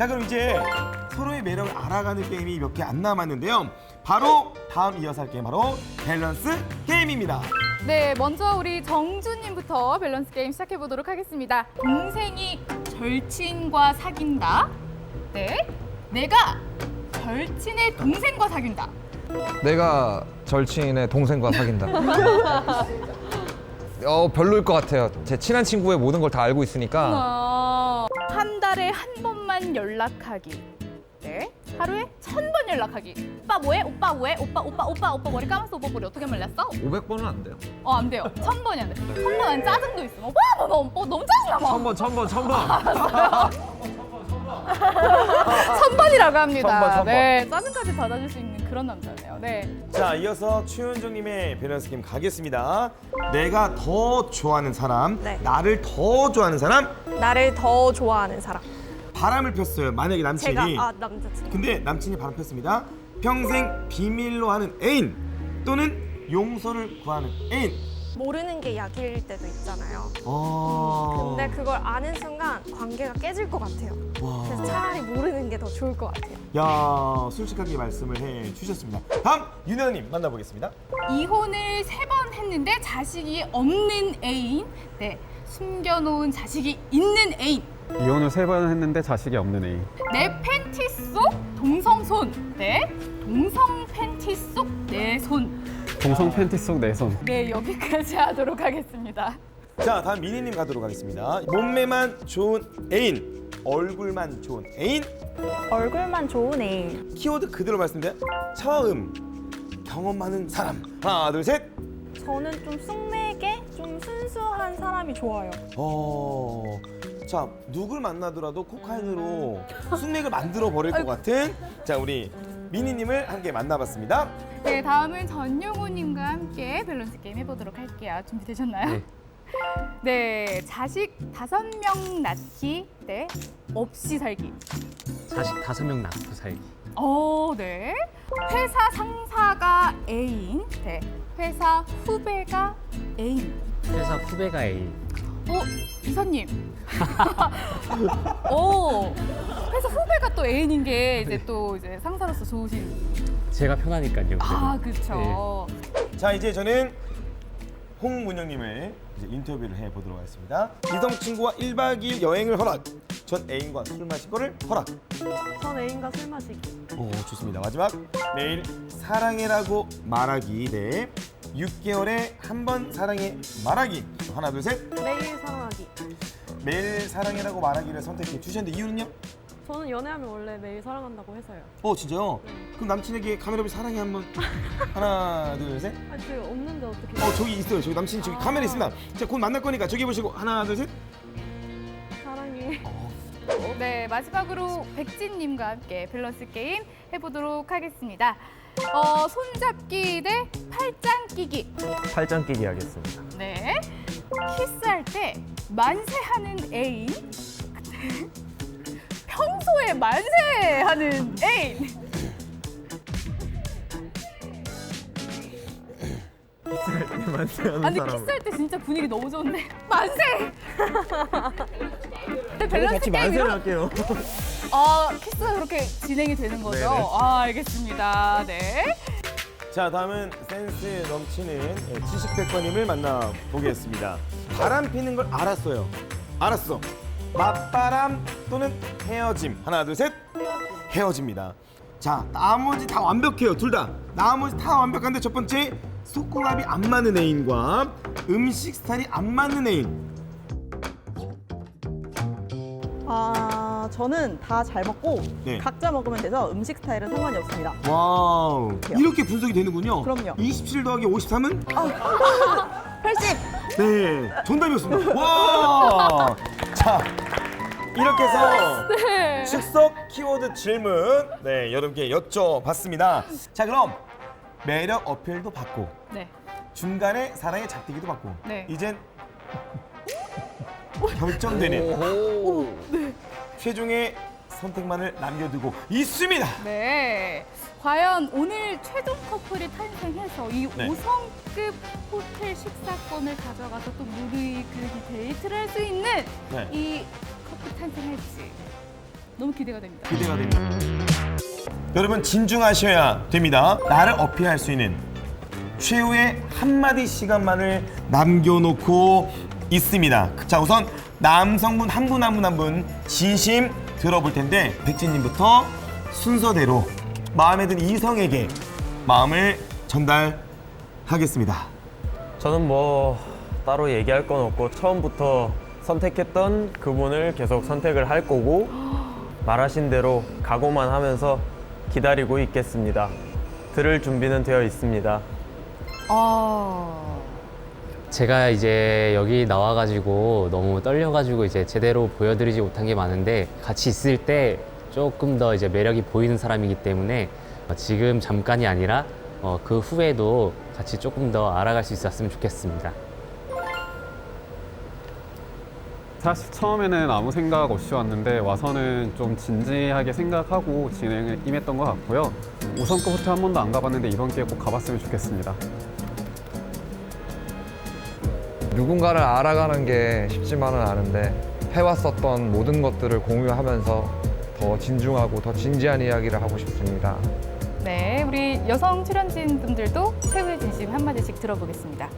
자 그럼 이제 서로의 매력을 알아가는 게임이 몇 개 안 남았는데요. 바로 다음 이어서 할 게임 바로 밸런스 게임입니다. 네, 먼저 우리 정주님부터 밸런스 게임 시작해 보도록 하겠습니다. 동생이 절친과 사귄다. 네, 내가 절친의 동생과 사귄다. 내가 절친의 동생과 사귄다. 어 별로일 것 같아요. 제 친한 친구의 모든 걸 다 알고 있으니까 어, 한 달에 한 번만 연락하기. 네, 하루에 천 번 연락하기. 오빠 뭐해? 오빠 뭐해? 오빠 오빠 오빠 오빠 머리 감았어. 오빠 머리 어떻게 말렸어? 500번은 안 돼요. 어, 안 돼요. 천 번이 안 돼. 천 번은 짜증도 있어. 오빠 너 너무 어, 너무 짜증나. 막. 천번 천번 천번. 천 번이라고 합니다. 천 번, 천 번. 네, 짜증까지 받아줄 수 있는 그런 남자네요. 네. 자 이어서 최윤정님의 밸런스 게임 가겠습니다. 내가 더 좋아하는 사람, 네. 나를 더 좋아하는 사람, 나를 더 좋아하는 사람. 바람을 폈어요. 만약에 남친이 제가 아 남자친구. 근데 남친이 바람 폈습니다. 평생 비밀로 하는 애인 또는 용서를 구하는 애인. 모르는 게 약일 때도 있잖아요. 어... 근데 그걸 아는 순간 관계가 깨질 것 같아요. 와. 그래서 차라리 모르는 게 더 좋을 것 같아요. 야 솔직하게 말씀을 해 주셨습니다. 다음 윤현님 만나보겠습니다. 이혼을 세 번 했는데 자식이 없는 애인. 네. 숨겨놓은 자식이 있는 애인. 이혼을 세 번 했는데 자식이 없는 애인. 내 팬티 속 동성 손. 네. 동성 팬티 속 내 손. 동성 팬티 속 내 손. 네, 여기까지 하도록 하겠습니다. 자 다음 미니님 가도록 하겠습니다. 몸매만 좋은 애인, 얼굴만 좋은 애인. 얼굴만 좋은 애인. 키워드 그대로 말씀드려 처음 경험 많은 사람. 하나 둘 셋. 저는 좀 쑥맥에 좀 순수한 사람이 좋아요. 어. 자, 누굴 만나더라도 코카인으로 숙맥을 만들어 버릴 것 같은 자, 우리 미니님을 함께 만나봤습니다. 네, 다음은 전용호님과 함께 밸런스 게임 해보도록 할게요. 준비되셨나요? 네. 네, 자식 다섯 명 낳기 네, 없이 살기. 자식 다섯 명 낳고 살기. 어, 네. 회사 상사가 애인, 네. 회사 후배가 애인. 회사 후배가 애인. 어, 이사님. 오, 회사 후배가 또 애인인 게 이제 또 이제 상사로서 좋으신. 제가 편하니까요. 아. 그렇죠. 자, 이제 저는 홍문영님을 이제 인터뷰를 해보도록 하겠습니다. 이성 친구와 1박 2일 여행을 허락. 전 애인과 술 마신 거를 허락. 전 애인과 술 마시기. 오, 좋습니다. 마지막 매일 사랑해라고 말하기 대 6개월에 한 번 사랑해 말하기. 하나, 둘, 셋. 매일 사랑하기. 매일 사랑해라고 말하기를 선택해 주셨는데 이유는요? 저는 연애하면 원래 매일 사랑한다고 해서요. 어 진짜요? 그럼 남친에게 카메라 보이 사랑해 한번 하나 둘셋 아, 저 없는데 어떻게? 어 저기 있어요 저기 남친 저기 카메라 있습니다 자곧 만날 거니까 저기 보시고 하나 둘 셋 사랑해. 네, 마지막으로 백진님과 함께 밸런스 게임 해보도록 하겠습니다. 어, 손잡기 대 팔짱 끼기. 팔짱 끼기 하겠습니다. 네. 키스할 때 만세하는 애인. 평소에 만세하는 애인. 만세하는 아니 키스할 때 진짜 분위기 너무 좋은데 만세. 근데 밸런스 게임 이런 할게요. 아 키스가 그렇게 진행이 되는 거죠? 네네. 아 알겠습니다. 네. 자 다음은 센스 넘치는 예, 지식 백과님을 만나보겠습니다. 바람 피는 걸 알았어요. 알았어. 맞바람 또는 헤어짐. 하나 둘 셋. 헤어집니다. 자 나머지 다 완벽해요. 둘 다. 나머지 다 완벽한데 첫 번째 속궁합이 안 맞는 애인과 음식 스타일이 안 맞는 애인. 아, 저는 다 잘 먹고 네. 각자 먹으면 돼서 음식 스타일은 상관이 없습니다. 와우 이렇게 분석이 되는군요 그럼요. 27 더하기 53은 80! 네, 정답이었습니다. 와! 자, 이렇게 해서 네. 즉석 키워드 질문 네, 여러분께 여쭤봤습니다. 자, 그럼 매력 어필도 받고 네. 중간에 사랑의 작대기도 받고 네. 이젠 결정되는 최종의 선택만을 남겨두고 있습니다. 네. 과연 오늘 최종 커플이 탄생해서 이 네. 5성급 호텔 식사권을 가져가서 또 무르익 그르기 데이트를 할 수 있는 네. 이 커플 탄생할지 너무 기대가 됩니다. 기대가 됩니다. 여러분 진중하셔야 됩니다. 나를 어필할 수 있는 최후의 한마디 시간만을 남겨놓고 있습니다. 자 우선 남성분 한 분 한 분 한 분 진심 들어볼 텐데 백진님부터 순서대로 마음에 든 이성에게 마음을 전달하겠습니다. 저는 뭐 따로 얘기할 건 없고 처음부터 선택했던 그분을 계속 선택을 할 거고 말하신 대로 각오만 하면서 기다리고 있겠습니다. 들을 준비는 되어 있습니다. 아. 제가 이제 여기 나와가지고 너무 떨려가지고 이제 제대로 보여드리지 못한 게 많은데 같이 있을 때 조금 더 이제 매력이 보이는 사람이기 때문에 어, 지금 잠깐이 아니라 어, 그 후에도 같이 조금 더 알아갈 수 있었으면 좋겠습니다. 사실 처음에는 아무 생각 없이 왔는데 와서는 좀 진지하게 생각하고 진행을 임했던 것 같고요. 우선 거부터 한 번도 안 가봤는데 이번 기회에 꼭 가봤으면 좋겠습니다. 누군가를 알아가는 게 쉽지만은 않은데 해왔었던 모든 것들을 공유하면서 더 진중하고 더 진지한 이야기를 하고 싶습니다. 네, 우리 여성 출연진 분들도 최후의 진심 한마디씩 들어보겠습니다.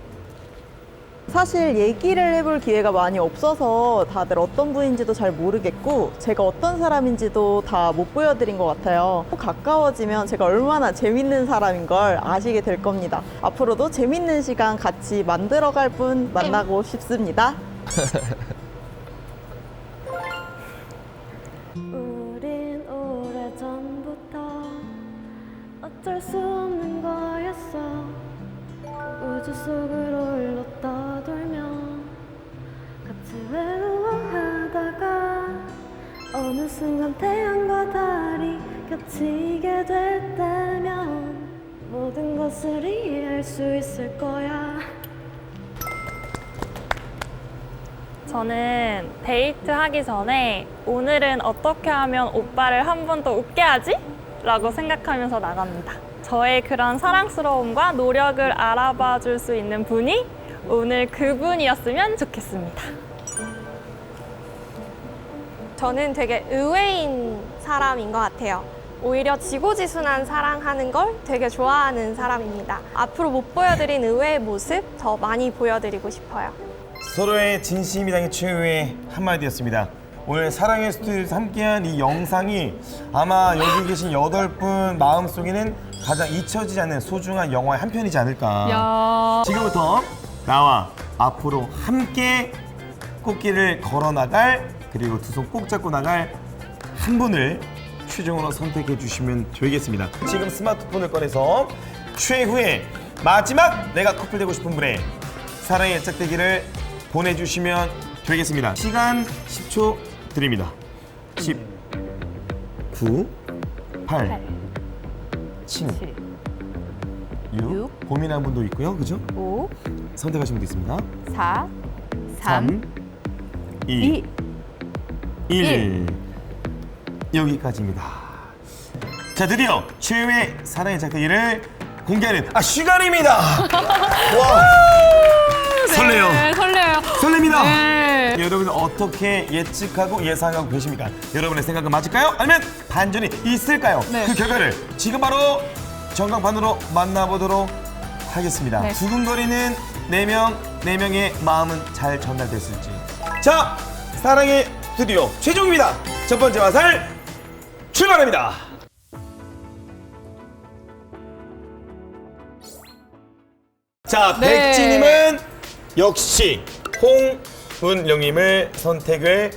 사실 얘기를 해볼 기회가 많이 없어서 다들 어떤 분인지도 잘 모르겠고 제가 어떤 사람인지도 다 못 보여드린 것 같아요. 가까워지면 제가 얼마나 재밌는 사람인 걸 아시게 될 겁니다. 앞으로도 재밌는 시간 같이 만들어갈 분 만나고 싶습니다. 될 때면 모든 것을 이해할 수 있을 거야 저는 데이트 하기 전에 오늘은 어떻게 하면 오빠를 한 번 더 웃게 하지? 라고 생각하면서 나갑니다. 저의 그런 사랑스러움과 노력을 알아봐 줄 수 있는 분이 오늘 그분이었으면 좋겠습니다. 저는 되게 의외인 사람인 것 같아요. 오히려 지고지순한 사랑하는 걸 되게 좋아하는 사람입니다. 앞으로 못 보여드린 의외의 모습 더 많이 보여드리고 싶어요. 서로의 진심이 담긴 최후의 한마디였습니다. 오늘 사랑의 스튜디오에서 함께한 이 영상이 아마 여기 계신 여덟 분 마음속에는 가장 잊혀지지 않는 소중한 영화의 한 편이지 않을까. 야. 지금부터 나와 앞으로 함께 꽃길을 걸어 나갈 그리고 두 손 꼭 잡고 나갈 한 분을 최종으로 선택해 주시면 되겠습니다. 지금 스마트폰을 꺼내서 최후의 마지막 내가 커플 되고 싶은 분의 사랑의 짝대기를 보내주시면 되겠습니다. 시간 10초 드립니다. 10, 9, 8, 7, 6. 고민한 분도 있고요. 그죠? 5, 선택하신 분도 있습니다. 4, 3, 2, 2, 1. 여기까지입니다. 자, 드디어 최후의 사랑의 짝대기를 공개하는 아 시간입니다. 와, 설레요. 네, 설레요. 설렙니다. 네. 여러분 어떻게 예측하고 예상하고 계십니까? 여러분의 생각은 맞을까요? 아니면 반전이 있을까요? 네. 그 결과를 지금 바로 전광판으로 만나보도록 하겠습니다. 네. 두근거리는 네 명, 네 명의 마음은 잘 전달됐을지. 자, 사랑의 스튜디오 최종입니다. 첫 번째 화살 출발합니다. 자, 네. 백지님은 역시 홍은영님을 선택을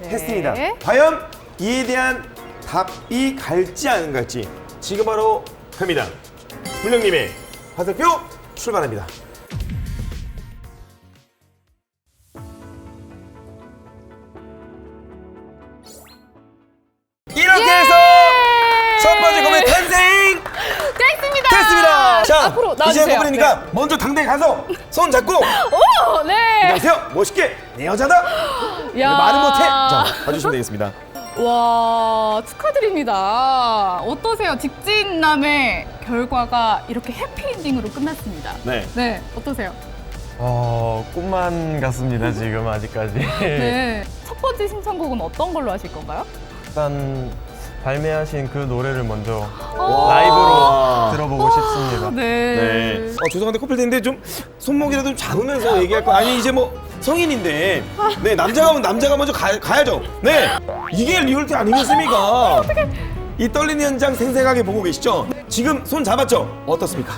네. 했습니다. 과연 이에 대한 답이 갈지 안 갈지 지금 바로 갑니다. 문영님의 화살표 출발합니다. 가서 손 잡고 오, 네. 안녕하세요. 멋있게 내 여자다. 야. 말은 못해. 자, 봐주시면 되겠습니다. 와 축하드립니다. 어떠세요? 직진남의 결과가 이렇게 해피엔딩으로 끝났습니다. 네. 네, 어떠세요? 어, 꿈만 같습니다, 지금 아직까지. 네. 첫 번째 신청곡은 어떤 걸로 하실 건가요? 일단 발매하신 그 노래를 먼저 와. 라이브로 들어보고 싶습니다. 네. 네. 어, 죄송한데 커플인데 좀 손목이라도 좀 잡으면서 얘기할 거 아니 이제 뭐 성인인데 네 남자가 남자가 먼저 가, 가야죠. 네 이게 리얼티 아니겠습니까? 이 떨리는 현장 생생하게 보고 계시죠? 지금 손 잡았죠? 어떻습니까?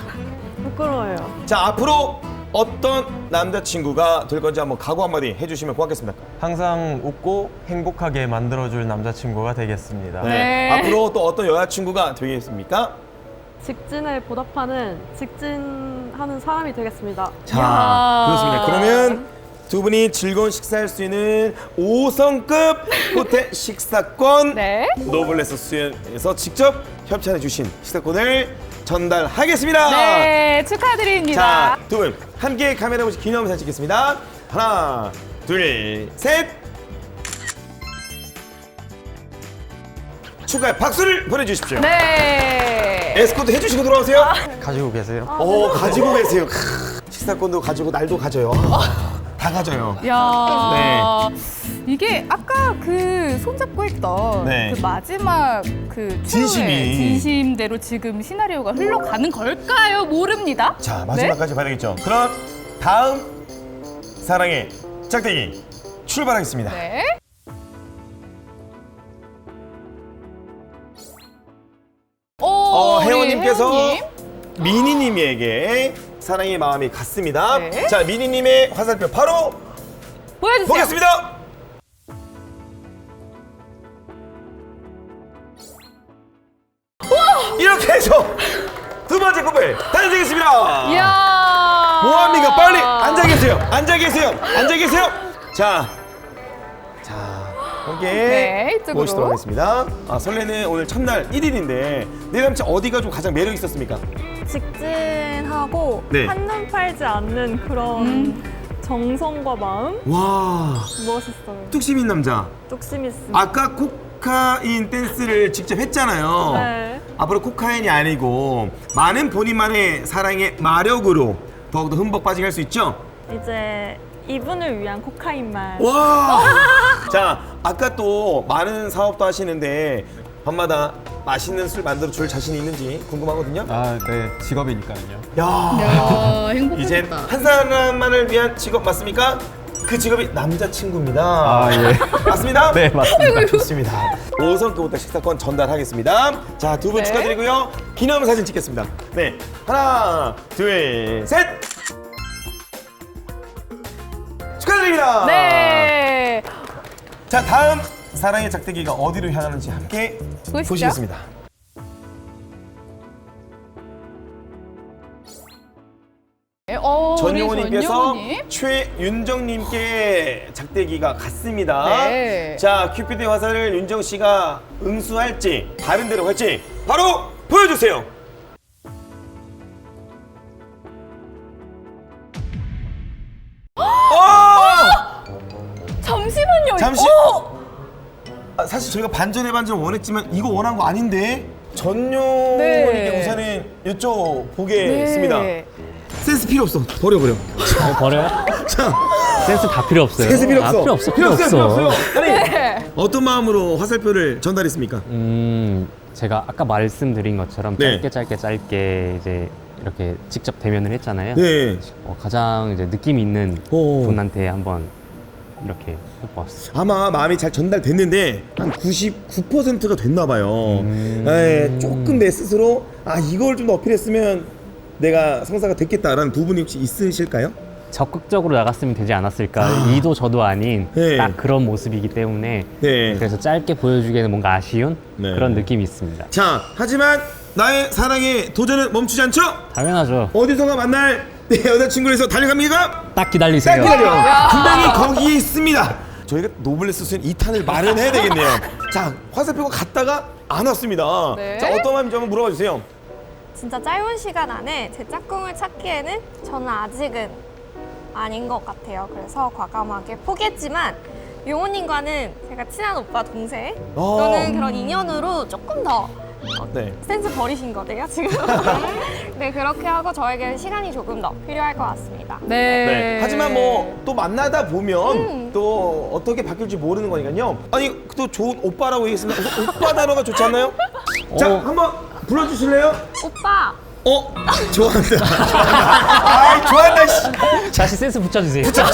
부끄러워요. 자 앞으로 어떤 남자친구가 될 건지 한번 각오 한마디 해주시면 고맙겠습니다. 항상 웃고 행복하게 만들어줄 남자친구가 되겠습니다. 네. 네. 앞으로 또 어떤 여자친구가 되겠습니까? 직진에 보답하는 직진하는 사람이 되겠습니다. 자. 그렇습니다. 그러면 두 분이 즐거운 식사할 수 있는 5성급 호텔 식사권 네. 노블레스 수연에서 직접 협찬해 주신 식사권을 전달하겠습니다. 네, 축하드립니다. 자, 두 분 함께 카메라 보시 기념 사진 찍겠습니다. 하나, 둘, 셋. 축하의 박수를 보내주십시오. 네. 에스코트 해주시고 돌아오세요. 가지고 계세요? 오, 가지고 계세요. 크, 식사권도 가지고 날도 가져요. 다 가져요. 야 이게 아까 그 손잡고 했던 네. 그 마지막 그 최후의 진심이. 진심대로 지금 시나리오가 흘러가는 걸까요? 모릅니다. 자 마지막까지 봐야 되겠죠. 그럼 다음 사랑의 짝대기 출발하겠습니다. 네. 오, 어, 우리 혜원님께서 혜원님. 미니님에게 사랑의 마음이 갔습니다. 네. 자 미니님의 화살표 바로 보여주세요. 보겠습니다. 이렇게 해서 두 번째 커플 단식했습니다. 이야. 뭐합니까? 빨리 앉아 계세요. 앉아 계세요. 앉아 계세요. 자, 자, 함께 네, 이쪽으로. 모시도록 하겠습니다. 아, 설레는 오늘 첫날 1일인데 내 남친 어디가 좀 가장 매력 있었습니까? 직진하고 네. 한눈 팔지 않는 그런 음. 정성과 마음 와, 멋있어요. 뚝심인 남자. 뚝심 있습니다. 아까 코카인 댄스를 직접 했잖아요. 네. 앞으로 코카인이 아니고 많은 본인만의 사랑의 마력으로 더욱더 흠뻑 빠지게 할 수 있죠? 이제 이분을 위한 코카인만. 와! 자, 아까 또 많은 사업도 하시는데 밤마다 맛있는 술 만들어 줄 자신이 있는지 궁금하거든요. 아, 네, 직업이니까요. 야, 야, 행복하겠다. 한 사람만을 위한 직업 맞습니까? 그 직업이 남자친구입니다. 아, 예. 맞습니다? 네, 맞습니다. 좋습니다. 5성급부터 식사권 전달하겠습니다. 자, 두 분 네. 축하드리고요. 기념 사진 찍겠습니다. 네. 하나, 둘, 셋! 축하드립니다. 네. 자, 다음 사랑의 작대기가 어디로 향하는지 함께 보시죠. 보시겠습니다. 네, 어, 전용호님께서 전용호님. 최윤정님께 작대기가 갔습니다. 네. 자, 큐피드의 화살을 윤정 씨가 응수할지 다른 데로 갈지 바로 보여주세요. 아, 사실 저희가 반전에 반전 원했지만 이거 원한 거 아닌데 전용호님께 네. 우선은 여쭤보겠습니다. 네. 센스 필요 없어. 버려 버려. 버려요? 자, 센스 다 필요 없어요. 센스 필요 아, 없어. 필요 없어. 필요 없어요. 필요 없어요. 아니 네. 어떤 마음으로 화살표를 전달했습니까? 음, 제가 아까 말씀드린 것처럼 네. 짧게 짧게 짧게 이제 이렇게 직접 대면을 했잖아요. 네. 어, 가장 이제 느낌 있는 오. 분한테 한번 이렇게 해보았어요. 아마 마음이 잘 전달됐는데 한 99%가 됐나 봐요. 음. 예, 조금 내 스스로 아 이걸 좀 더 어필했으면 내가 성사가 됐겠다라는 부분이 혹시 있으실까요? 적극적으로 나갔으면 되지 않았을까. 아. 이도 저도 아닌 네. 딱 그런 모습이기 때문에 네. 그래서 짧게 보여주기에는 뭔가 아쉬운 네. 그런 느낌이 있습니다. 자, 하지만 나의 사랑의 도전은 멈추지 않죠? 당연하죠. 어디선가 만날 내 여자친구에서 달려갑니까? 딱딱 기다리세요. 기다려. 분명히 거기에 있습니다. 저희가 노블레스 수인 2탄을 마련해야 되겠네요. 자, 화살표가 갔다가 안 왔습니다. 네. 자, 어떤 마음인지 한번 물어봐 주세요. 진짜 짧은 시간 안에 제 짝꿍을 찾기에는 저는 아직은 아닌 것 같아요. 그래서 과감하게 포기했지만 용호님과는 제가 친한 오빠 동생 어. 또는 그런 인연으로 조금 더 네. 센스 버리신 거네요, 지금. 네, 그렇게 하고 저에게 시간이 조금 더 필요할 것 같습니다. 네. 네. 하지만 뭐 또 만나다 보면 음. 또 어떻게 바뀔지 모르는 거니까요. 아니 또 좋은 오빠라고 얘기했습니다. 오빠 단어가 좋지 않나요? 자 한번 불러주실래요? 오빠! 어 좋아한다. 아 좋아한다. 씨. 다시 센스 붙여주세요. 자,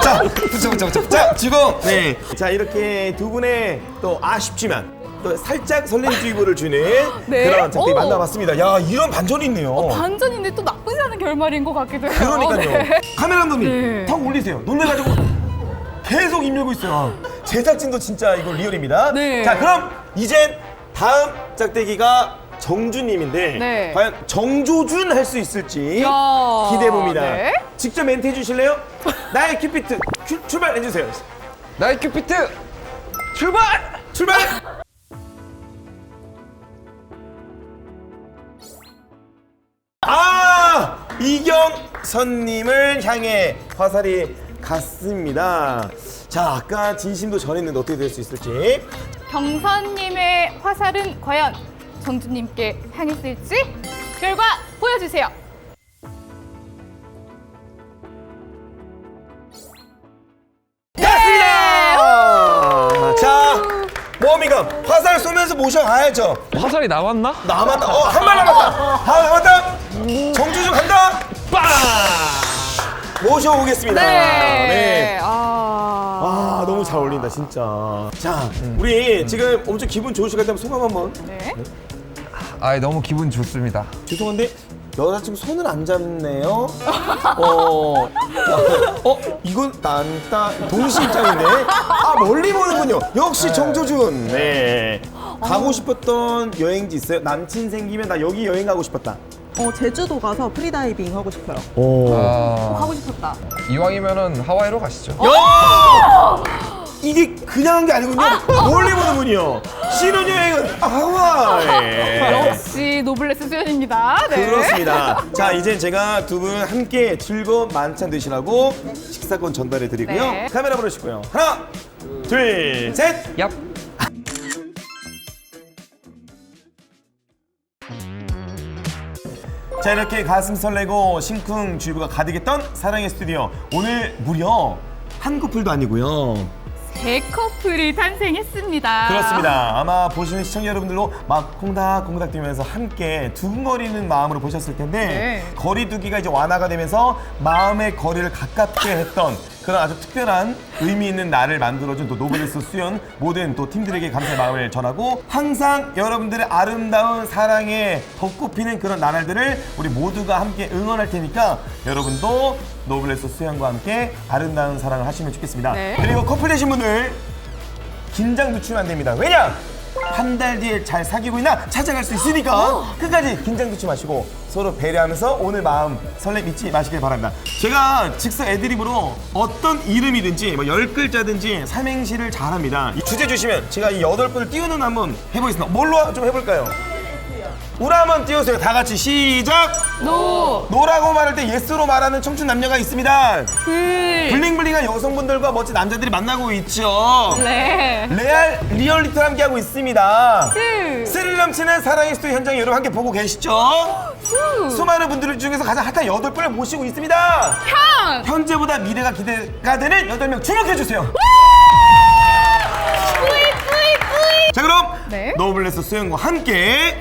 자, 붙여, 붙여, 붙여. 자, 지금 네. 자 이렇게 두 분의 또 아쉽지만 또 살짝 설렘주의보를 주는 네. 그런 작品 오. 만나봤습니다. 야 이런 반전이 있네요. 반전인데 또 나쁘지 않은 결말인 것 같기도 해요. 그러니까요. 네. 카메라 감독님 네. 턱 올리세요. 놀래가지고 계속 입력고 있어요. 제작진도 진짜 이거 리얼입니다. 네. 자 그럼 이젠 다음 짝대기가 정주님인데 네. 과연 정조준 할 수 있을지 야, 기대해 봅니다. 네. 직접 멘트 해주실래요? 나의 큐피트 큐- 출발해 주세요. 나의 큐피트 출발! 출발! 이경선님을 향해 화살이 갔습니다. 자, 아까 진심도 전했는데 어떻게 될 수 있을지. 경선님의 화살은 과연 정주님께 향했을지 결과 보여주세요. 갔습니다! 자, 모험이가 화살 쏘면서 모셔가야죠. 화살이 남았나? 남았다. 어, 한 발 남았다. 하나 남았다. 정주주 간다. 빵! 모셔오겠습니다. 네. 아. 아 너무 잘 어울린다 진짜. 자 우리 지금 엄청 기분 좋으실 것 같으면 소감 한번. 네. 아 너무 기분 좋습니다. 죄송한데 여자친구 손을 안 잡네요. 어, 어 이건 난따 동시 입장인데. 아 멀리 보는군요. 역시 정조준. 네. 가고 싶었던 여행지 있어요? 남친 생기면 나 여기 여행 가고 싶었다. 어, 제주도 가서 프리다이빙 하고 싶어요. 아, 하고 싶었다. 이왕이면은 하와이로 가시죠. 야! 이게 그냥 한 게 아니군요. 멀리 보는군요. 신혼여행은 하와이. 역시 노블레스 수연입니다. 네. 그렇습니다. 자, 이제 제가 두 분 함께 즐거운 만찬 드시라고 식사권 전달해 드리고요. 네. 카메라 보내주시고요. 하나, 둘, 셋. 얍. 자, 이렇게 가슴 설레고 심쿵 주의보가 가득했던 사랑의 스튜디오. 오늘 무려 한 커플도 아니고요. 새 커플이 탄생했습니다. 그렇습니다. 아마 보시는 시청자 여러분들도 막 콩닥콩닥 뛰면서 함께 두근거리는 마음으로 보셨을 텐데 네. 거리두기가 이제 완화가 되면서 마음의 거리를 가깝게 했던 그런 아주 특별한 의미 있는 날을 만들어준 또 노블레스 수연 모든 또 팀들에게 감사의 마음을 전하고 항상 여러분들의 아름다운 사랑에 벚꽃피는 그런 나날들을 우리 모두가 함께 응원할 테니까 여러분도 노블레스 수연과 함께 아름다운 사랑을 하시면 좋겠습니다. 네. 그리고 커플 되신 분들 긴장 늦추면 안 됩니다. 왜냐? 한 달 뒤에 잘 사귀고 있나 찾아갈 수 있으니까 끝까지 긴장 늦지 마시고 서로 배려하면서 오늘 마음 설렘 잊지 마시길 바랍니다. 제가 즉석 애드립으로 어떤 이름이든지 뭐 열 글자든지 삼행시를 잘합니다. 이 주제 주시면 제가 이 여덟 분을 띄우는 한번 해보겠습니다. 뭘로 좀 해볼까요? 우라 한번 띄우세요. 다 같이 시작. 노, 노라고 말할 때 예스로 말하는 청춘 남녀가 있습니다. 불, 블링블링한 여성분들과 멋진 남자들이 만나고 있죠. 레, 레알 리얼리티와 함께하고 있습니다. 스, 스릴 넘치는 사랑의 스토리 현장 여러분 함께 보고 계시죠? 수, 수많은 분들 중에서 가장 핫한 여덟 분을 모시고 있습니다. 향, 현재보다 미래가 기대가 되는 여덟 명 주목해 주세요. 뿌이, 뿌이, 뿌이. 자 그럼 네. 노블레스 수영과 함께